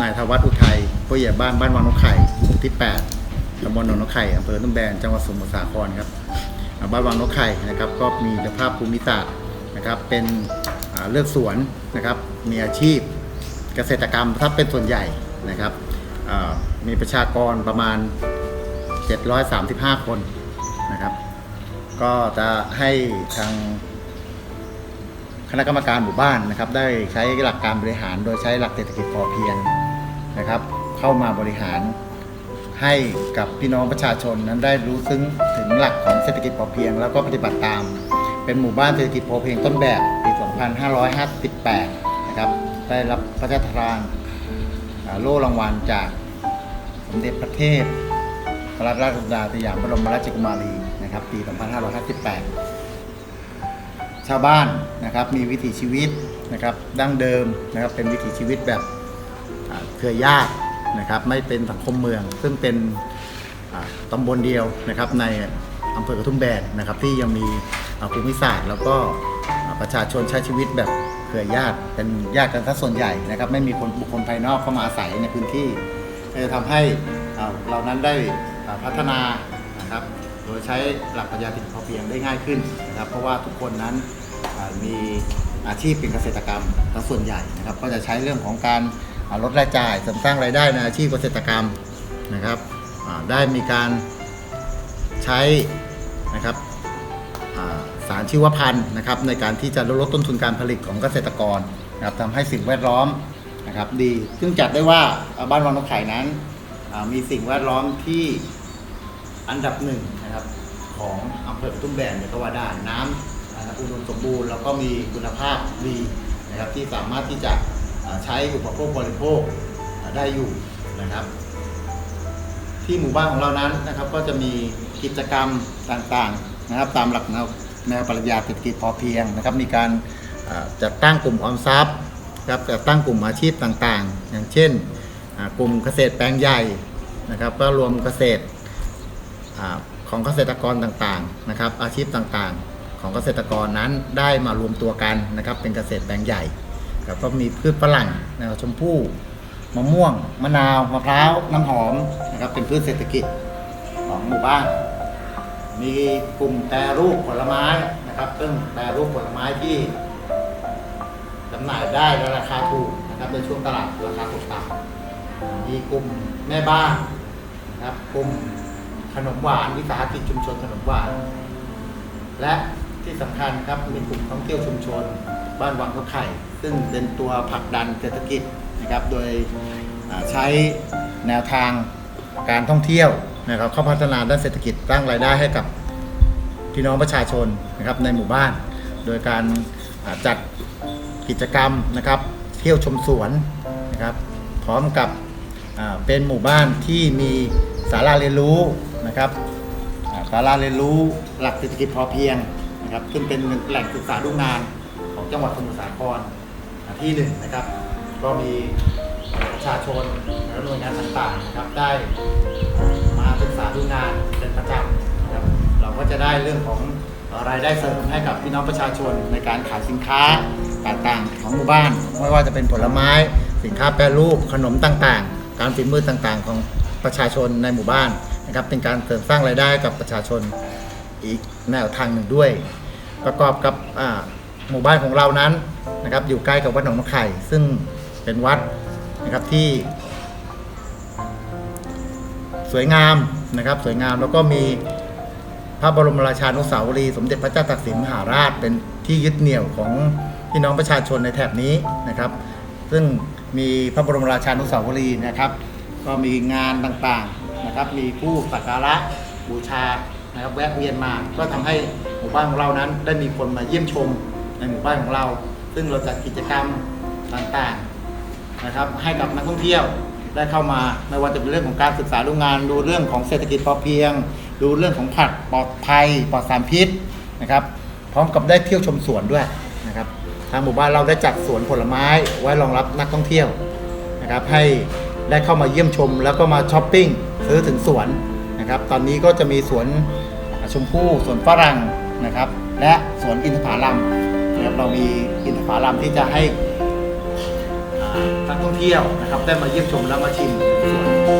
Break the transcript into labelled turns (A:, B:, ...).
A: นายธวัฒน์อุทัยผู้ใหญ่บ้านบ้านวังนกไข่หมู่ที่8ตำบลหนองนกไข่อำเภอนุ่มแบนจังหวัดสมุทรสาครครับบ้านวังนกไข่นะครับก็มีสภาพภูมิศาสตร์นะครับเป็นเลือกสวนนะครับมีอาชีพเกษตรกรรมถ้าเป็นส่วนใหญ่นะครับมีประชากรประมาณ 735 คนนะครับก็จะให้ทาง คณะกรรมการหมู่บ้านนะครับ ได้ใช้หลักการบริหาร โดยใช้หลักเศรษฐกิจพอเพียงนะครับ เข้ามาบริหารให้กับพี่น้องประชาชนนั้นได้รู้ซึ้งถึงหลักของเศรษฐกิจพอเพียง แล้วก็ปฏิบัติตาม เป็นหมู่บ้านเศรษฐกิจพอเพียงต้นแบบปี 2558 นะครับ ได้รับพระราชทานโล่รางวัลจากสมเด็จพระเทพพระราชสุดาสยามบรมราชกุมารีนะครับ ปี 2558 ชาวบ้านนะครับมีวิถีชีวิตนะครับดั้งเดิมนะครับเป็นวิถีชีวิตแบบเครือญาตินะครับไม่เป็นสังคมเมือง ซึ่งเป็นตำบลเดียวนะครับในอำเภอกระทุ่มแบนนะครับที่ยังมีอาภูมิศาสตร์ แล้วก็ประชาชนใช้ชีวิตแบบเครือญาติเป็นญาติกันซะส่วนใหญ่นะครับไม่มีคนบุคคลภายนอกเข้ามาอาศัยในพื้นที่จะทำให้เรานั้นได้พัฒนานะครับ โดยใช้หลักปรัชญาเศรษฐกิจพอเพียงได้ง่ายขึ้นนะครับ เพราะว่าทุกคนนั้นมีอาชีพเป็นเกษตรกรรมทั้งส่วนใหญ่นะครับ ก็จะใช้เรื่องของการลดรายจ่ายเสริมสร้างรายได้ในอาชีพเกษตรกรรมนะครับได้มีการใช้นะครับสารชีวพันธุ์นะครับในการที่จะลดต้นทุนการผลิตของเกษตรกรนะครับทำให้สิ่งแวดล้อมนะครับดีซึ่งจัดได้ว่าบ้านวังนกไข่นั้นมีสิ่งแวดล้อมที่ อันดับหนึ่งนะครับของอำเภอกระทุ่มแบนเนี่ยก็ว่าได้น้ำนะครับอุดมสมบูรณ์แล้วก็มีคุณภาพดีนะครับที่สามารถที่จะใช้อุปโภคบริโภคได้อยู่นะครับ ที่หมู่บ้านของเรานั้นนะครับก็จะมีกิจกรรมต่างๆนะครับ ตามหลักแนวปรัชญาเศรษฐกิจพอเพียงนะครับ มีการจัดตั้งกลุ่มออมทรัพย์ครับจัดตั้งกลุ่มอาชีพต่างๆ อย่างเช่นกลุ่มเกษตรแปลงใหญ่นะครับ ก็รวมเกษตร ของเกษตรกรต่างๆนะครับ อาชีพต่างๆ ของเกษตรกรนั้นได้มารวมตัวกันนะครับ เป็นเกษตรแปลงใหญ่ครับก็มีพืชฝรั่งนะครับชมพู่มะม่วง มะนาวมะพร้าวน้ำหอมนะครับ เป็นพืชเศรษฐกิจของหมู่บ้าน มีกลุ่มแปรรูปผลไม้นะครับ ซึ่งแปรรูปผลไม้ที่จำหน่ายได้ในราคาถูกนะครับในช่วงตลาดราคาตกต่ำมีกลุ่มแม่บ้านนะครับกลุ่ม ขนมหวานวิสาหกิจชุมชนขนมหวาน และที่สำคัญครับมีกลุ่มท่องเที่ยวชุมชน บ้านวังเขาไข่ ซึ่งเป็นตัวผลักดันเศรษฐกิจนะครับ โดยใช้แนวทางการท่องเที่ยวนะครับเข้าพัฒนาด้านเศรษฐกิจสร้างรายได้ให้กับพี่น้องประชาชนนะครับในหมู่บ้าน โดยการจัดกิจกรรมนะครับ เที่ยวชมสวนนะครับ พร้อมกับเป็นหมู่บ้านที่มีศาลาเรียนรู้ นะครับอ่าศาเรียนรู้หลักเศรษฐกิจพอเพียงนะครับซึ่งเป็นแหล่งศึกษาดูงานของจังหวัดสมุทรสาครอ่าที่หนึ่งนะครับ ก็มีประชาชนและหน่วยงานต่างๆนะครับ ได้มาศึกษาดูงานเป็นประจำนะครับเราก็จะได้เรื่องของรายได้เสริมให้กับพี่น้องประชาชนในการขายสินค้าต่างๆ ของหมู่บ้าน ไม่ว่าจะเป็นผลไม้ สินค้าแปรรูปขนมต่างๆ การฝีมือต่างๆ ของประชาชนในหมู่บ้าน นะครับเป็นการเสริมสร้างรายได้กับประชาชนอีกแนวทางหนึ่งด้วย ประกอบกับหมู่บ้านของเรานั้นนะครับอยู่ใกล้กับวัดหนองมะไข่ ซึ่งเป็นวัดนะครับที่ สวยงามนะครับสวยงามแล้วก็มีพระบรมราชานุสาวรีย์สมเด็จพระเจ้าตากสินมหาราชเป็นที่ยึดเหนี่ยวของพี่น้องประชาชนในแถบนี้นะครับ ซึ่งมีพระบรมราชานุสาวรีย์นะครับ ก็มีงานต่างๆนะครับ มีผู้สักการะบูชานะครับแวะเวียนมา ก็ทำให้หมู่บ้านของเรานั้นได้มีคนมาเยี่ยมชมในหมู่บ้านของเรา ซึ่งเราจัดกิจกรรมต่างๆนะครับ ให้กับนักท่องเที่ยวได้เข้ามาไม่ว่าจะเป็นเรื่องของการศึกษาดูงาน ดูเรื่องของเศรษฐกิจพอเพียง ดูเรื่องของผักปลอดภัยปลอดสารพิษนะครับ พร้อมกับได้เที่ยวชมสวนด้วยนะครับทางหมู่บ้านเราได้จัดสวนผลไม้ไว้รองรับนักท่องเที่ยวนะครับให้ ได้เข้ามาเยี่ยมชม แล้วก็มาช้อปปิ้งซื้อถึงสวนนะครับตอนนี้ก็จะมีสวนชมพู่สวนฝรั่งนะครับ และสวนอินทผลัมนะครับเรามีอินทผลัมที่จะให้อ่นักท่องเที่ยวนะครับได้มาเยี่ยมชมและมาชิมสวน